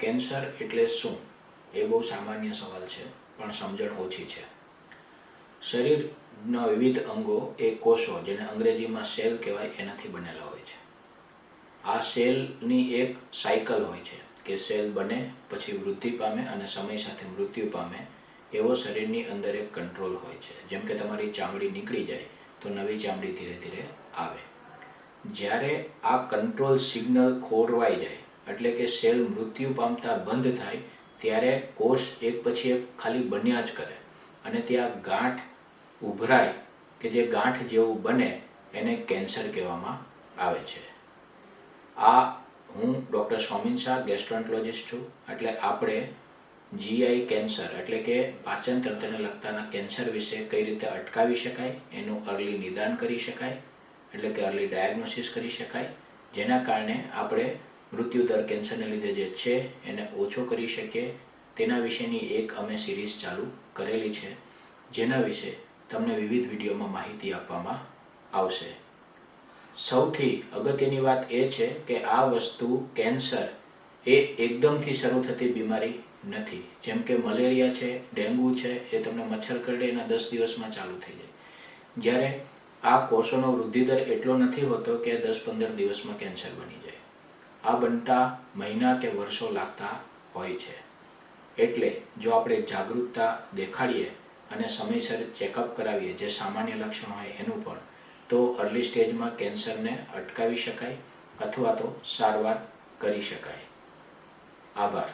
Cancer એટલે શું? એ બહુ સામાન્ય સવાલ છે, પણ સમજણ ઓછી છે. શરીરના વિવિધ અંગો એ કોષો, જેને અંગ્રેજીમાં સેલ કહેવાય, એનાથી બનેલા હોય છે. આ સેલની એક સાયકલ હોય છે કે સેલ બને, પછી વૃદ્ધિ પામે અને સમય સાથે મૃત્યુ પામે, એવો શરીરની અંદર એક કંટ્રોલ હોય છે. જેમ કે તમારી ચામડી નીકળી જાય, તો નવી ચામડી ધીરે ધીરે આવે. જ્યારે આ કંટ્રોલ સિગ્નલ ખોરવાઈ જાય એટલે કે સેલ મૃત્યુ પામતા બંધ થાય, ત્યારે કોષ એક પછી એક ખાલી બન્યા જ કરે. અને ત્યાં ગાંઠ ઉભરાય કે જે ગાંઠ જેવું બને એને કેન્સર કહેવામાં આવે છે. આ હું ડૉક્ટર સ્વામીન શાહ ગેસ્ટ્રોન્ટોલોજિસ્ટ છું. એટલે આપણે જીઆઈ કેન્સર, એટલે કે પાચન તંત્રને લગતાના કેન્સર વિશે કઈ રીતે અટકાવી શકાય, એનું અર્લી નિદાન કરી શકાય, એટલે કે અર્લી ડાયગ્નોસિસ કરી શકાય, જેના કારણે આપણે મૃત્યુદર કેન્સરને લીધે જે છે, એને ઓછો કરી શકીએ તેના વિશેની એક અમે સિરીઝ ચાલુ કરેલી છે, જેના વિશે તમને વિવિધ વિડીયોમાં માહિતી આપવામાં આવશે. સૌથી અગત્યની વાત એ છે કે આ વસ્તુ કેન્સર એ એકદમથી શરૂ થતી બીમારી નથી. જેમ કે મલેરિયા છે, ડેન્ગુ છે, એ તમને મચ્છર કરડે એના દસ દિવસમાં ચાલુ થઈ જાય. જ્યારે આ કોષોનો વૃદ્ધિદર એટલો નથી હોતો કે દસ પંદર દિવસમાં કેન્સર બની જાય. આ બનતા મહિના કે વર્ષો લાગતા હોય છે. એટલે જો આપણે જાગૃતતા દેખાડીએ અને સમયસર ચેકઅપ કરાવીએ જે સામાન્ય લક્ષણ હોય એનું પણ, તો અર્લી સ્ટેજમાં કેન્સરને અટકાવી શકાય અથવા તો સારવાર કરી શકાય. આભાર.